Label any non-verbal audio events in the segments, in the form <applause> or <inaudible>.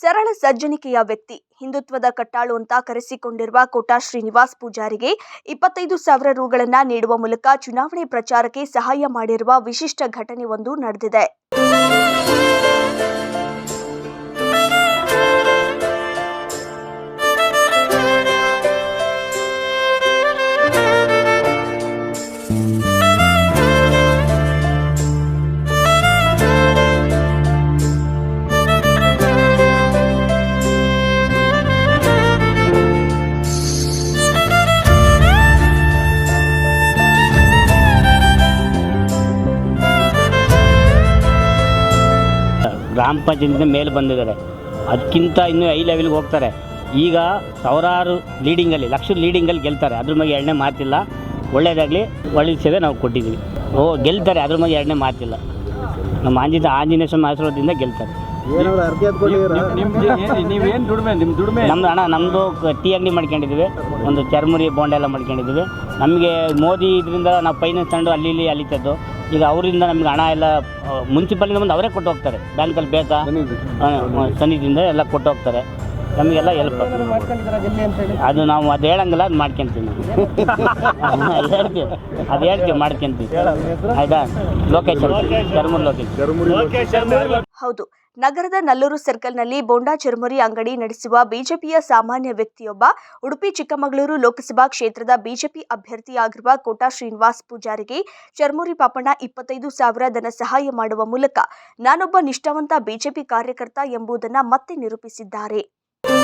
ಸರಳ ಸಜ್ಜನಿಕೆಯ ವ್ಯಕ್ತಿ. ಹಿಂದುತ್ವದ ಕಟ್ಟಾಳು ಅಂತ ಕರೆಸಿಕೊಂಡಿರುವ ಕೋಟಾ ಶ್ರೀನಿವಾಸ್ ಪೂಜಾರಿಗೆ ಇಪ್ಪತ್ತೈದು ಸಾವಿರ ರೂಗಳನ್ನು ನೀಡುವ ಮೂಲಕ ಚುನಾವಣೆ ಪ್ರಚಾರಕ್ಕೆ ಸಹಾಯ ಮಾಡಿರುವ ವಿಶಿಷ್ಟ ಘಟನೆ ಒಂದು ನಡೆದಿದೆ. ಗ್ರಾಮ ಪಂಚಾಯತಿಂದ ಮೇಲೆ ಬಂದಿದ್ದಾರೆ. ಅದಕ್ಕಿಂತ ಇನ್ನೂ ಐ ಲೆವೆಲ್ಗೆ ಹೋಗ್ತಾರೆ. ಈಗ ಸಾವಿರಾರು ಲೀಡಿಂಗಲ್ಲಿ ಲಕ್ಷ ಲೀಡಿಂಗಲ್ಲಿ ಗೆಲ್ತಾರೆ. ಅದ್ರ ಬಗ್ಗೆ ಎರಡನೇ ಮಾತಿಲ್ಲ. ಒಳ್ಳೆಯದಾಗಲಿ ಒಳ್ಳೆ ಸೇವೆ ನಾವು ಕೊಟ್ಟಿದ್ದೀವಿ. ಓ ಗೆಲ್ತಾರೆ. ಅದ್ರ ಬಗ್ಗೆ ಎರಡನೇ ಮಾತಿಲ್ಲ. ನಮ್ಮ ಆಂಜನೇಯ ಆಂಜನೇಯ ಸ್ವಾಮಿ ಆಶೀರ್ವಾದದಿಂದ ಗೆಲ್ತಾರೆ. ನಮ್ದು ಹಣ ನಮ್ಮದು ಟೀ ಅಂಗಡಿ ಮಾಡ್ಕೊಂಡಿದ್ದೀವಿ. ಒಂದು ಚರ್ಮುರಿ ಬೋಂಡ ಎಲ್ಲ ಮಾಡ್ಕೊಂಡಿದ್ದೀವಿ. ನಮಗೆ ಮೋದಿ ಇದರಿಂದ ನಾವು ಫೈನಾನ್ಸ್ ತಗೊಂಡು ಅಲ್ಲಿ ಇಲ್ಲಿ ಅಲಿತದ್ದು ಈಗ ಅವರಿಂದ ನಮ್ಗೆ ಹಣ ಎಲ್ಲ ಮುನ್ಸಿಪಾಲಿಂದ ಬಂದು ಅವರೇ ಕೊಟ್ಟು ಹೋಗ್ತಾರೆ. ಬ್ಯಾಂಕಲ್ಲಿ ಬೇಕಾ? ಸನ್ನಿಧಿಯಿಂದ ಎಲ್ಲ ಕೊಟ್ಟು ಹೋಗ್ತಾರೆ. ನಮಗೆಲ್ಲ ಹೆಲ್ಪ್ ಅದು ನಾವು ಅದು ಹೇಳಂಗಿಲ್ಲ ಅದು ಮಾಡ್ಕೊಂತೀವಿ ನಾವು <laughs> ಹೇಳ್ತೀವಿ ಅದು ಹೇಳ್ತೀವಿ ಮಾಡ್ಕೊಂತೀವಿ. ಆಯ್ತಾ? ಲೊಕೇಶನ್ ಚರ್ಮೂರ್ ಲೊಕೇಶನ್ ಹೌದು ನಗರದ ನಲ್ಲೂರು ಸರ್ಕಲ್ನಲ್ಲಿ ಬೋಂಡಾ ಚುರುಮುರಿ ಅಂಗಡಿ ನಡೆಸುವ ಬಿಜೆಪಿಯ ಸಾಮಾನ್ಯ ವ್ಯಕ್ತಿಯೊಬ್ಬ ಉಡುಪಿ ಚಿಕ್ಕಮಗಳೂರು ಲೋಕಸಭಾ ಕ್ಷೇತ್ರದ ಬಿಜೆಪಿ ಅಭ್ಯರ್ಥಿಯಾಗಿರುವ ಕೋಟಾ ಶ್ರೀನಿವಾಸ್ ಪೂಜಾರಿಗೆ ಚರ್ಮುರಿ ಪಾಪಣ್ಣ ಇಪ್ಪತ್ತೈದು ಸಾವಿರ ಧನ ಸಹಾಯ ಮಾಡುವ ಮೂಲಕ ನಾನೊಬ್ಬ ನಿಷ್ಠಾವಂತ ಬಿಜೆಪಿ ಕಾರ್ಯಕರ್ತ ಎಂಬುದನ್ನು ಮತ್ತೆ ನಿರೂಪಿಸಿದ್ದಾರೆ.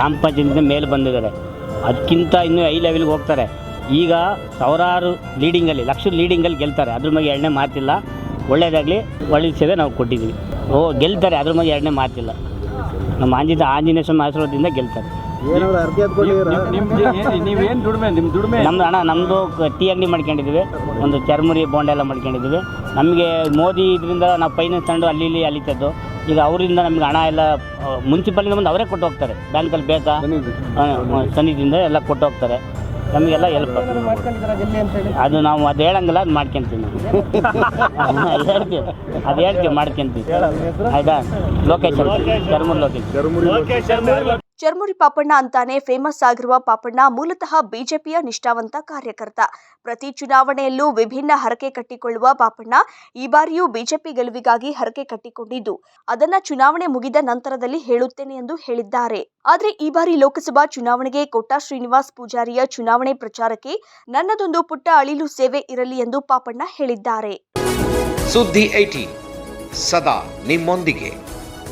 ಗ್ರಾಮ ಪಂಚಾಯತಿಂದ ಮೇಲೆ ಬಂದಿದ್ದಾರೆ. ಅದಕ್ಕಿಂತ ಇನ್ನೂ ಐ ಲೆವೆಲ್ಗೆ ಹೋಗ್ತಾರೆ. ಈಗ ಸಾವಿರಾರು ಲೀಡಿಂಗಲ್ಲಿ ಲಕ್ಷ ಲೀಡಿಂಗಲ್ಲಿ ಗೆಲ್ತಾರೆ. ಅದ್ರ ಬಗ್ಗೆ ಎರಡನೇ ಮಾತಿಲ್ಲ. ಒಳ್ಳೆಯದಾಗಲಿ ಒಳ್ಳೆ ಸೇವೆ ನಾವು ಕೊಟ್ಟಿದ್ದೀವಿ. ಓ ಗೆಲ್ತಾರೆ. ಅದ್ರ ಬಗ್ಗೆ ಎರಡನೇ ಮಾತಿಲ್ಲ. ನಮ್ಮ ಆಂಜಿನ ಆಂಜನೇಯ ಸ್ವಾಮಿ ಆಶೀರ್ವಾದದಿಂದ ಗೆಲ್ತಾರೆ. ನಿಮ್ದು ನೀವೇನು ದುಡಿಮೆ ನಿಮ್ಮ ದುಡಿಮೆ? ನಮ್ದು ಹಣ ನಮ್ಮದು ಟೀ ಅಂಗಡಿ ಮಾಡ್ಕೊಂಡಿದ್ದೀವಿ. ಒಂದು ಚರ್ಮುರಿ ಬೋಂಡೆಲ್ಲ ಮಾಡ್ಕೊಂಡಿದ್ದೀವಿ. ನಮಗೆ ಮೋದಿ ಇದರಿಂದ ನಾವು ಫೈನಾನ್ಸ್ ತಗೊಂಡು ಅಲ್ಲಿ ಇಲ್ಲಿ ಅಲಿತದ್ದು ಈಗ ಅವರಿಂದ ನಮ್ಗೆ ಹಣ ಎಲ್ಲ ಮುನ್ಸಿಪಾಲಿಂದ ಬಂದು ಅವರೇ ಕೊಟ್ಟು ಹೋಗ್ತಾರೆ. ಬ್ಯಾಂಕಲ್ಲಿ ಬೇಕಾ ಸನ್ನಿಧಿಯಿಂದ ಎಲ್ಲ ಕೊಟ್ಟು ಹೋಗ್ತಾರೆ. ನಮಗೆಲ್ಲ ಹೆಲ್ಪ್ ಅದು ನಾವು ಅದು ಹೇಳಂಗಿಲ್ಲ ಅದು ಮಾಡ್ಕೊಂತೀವಿ ನಾವು. <laughs> ಅದು ಹೇಳ್ತೀವಿ. ಅದು ಹೇಳ್ತೀವಿ ಮಾಡ್ಕೊಂತೀವಿ. ಆಯ್ತಾ? ಲೊಕೇಶನ್ ಚರ್ಮೂರ್ ಲೊಕೇಶನ್ ಚರ್ಮುರಿ ಪಾಪಣ್ಣ ಅಂತಾನೆ ಫೇಮಸ್ ಆಗಿರುವ ಪಾಪಣ್ಣ ಮೂಲತಃ ಬಿಜೆಪಿಯ ನಿಷ್ಠಾವಂತ ಕಾರ್ಯಕರ್ತ. ಪ್ರತಿ ಚುನಾವಣೆಯಲ್ಲೂ ವಿಭಿನ್ನ ಹರಕೆ ಕಟ್ಟಿಕೊಳ್ಳುವ ಪಾಪಣ್ಣ ಈ ಬಾರಿಯೂ ಬಿಜೆಪಿ ಗೆಲುವಿಗಾಗಿ ಹರಕೆ ಕಟ್ಟಿಕೊಂಡಿದ್ದು. ಅದನ್ನ ಚುನಾವಣೆ ಮುಗಿದ ನಂತರದಲ್ಲಿ ಹೇಳುತ್ತೇನೆ ಎಂದು ಹೇಳಿದ್ದಾರೆ. ಆದರೆ ಈ ಬಾರಿ ಲೋಕಸಭಾ ಚುನಾವಣೆಗೆ ಕೋಟಾ ಶ್ರೀನಿವಾಸ್ ಪೂಜಾರಿಯ ಚುನಾವಣೆ ಪ್ರಚಾರಕ್ಕೆ ನನ್ನದೊಂದು ಪುಟ್ಟ ಅಳಿಲು ಸೇವೆ ಇರಲಿ ಎಂದು ಪಾಪಣ್ಣ ಹೇಳಿದ್ದಾರೆ. ಸುದ್ದಿ ಸದಾ ನಿಮ್ಮೊಂದಿಗೆ.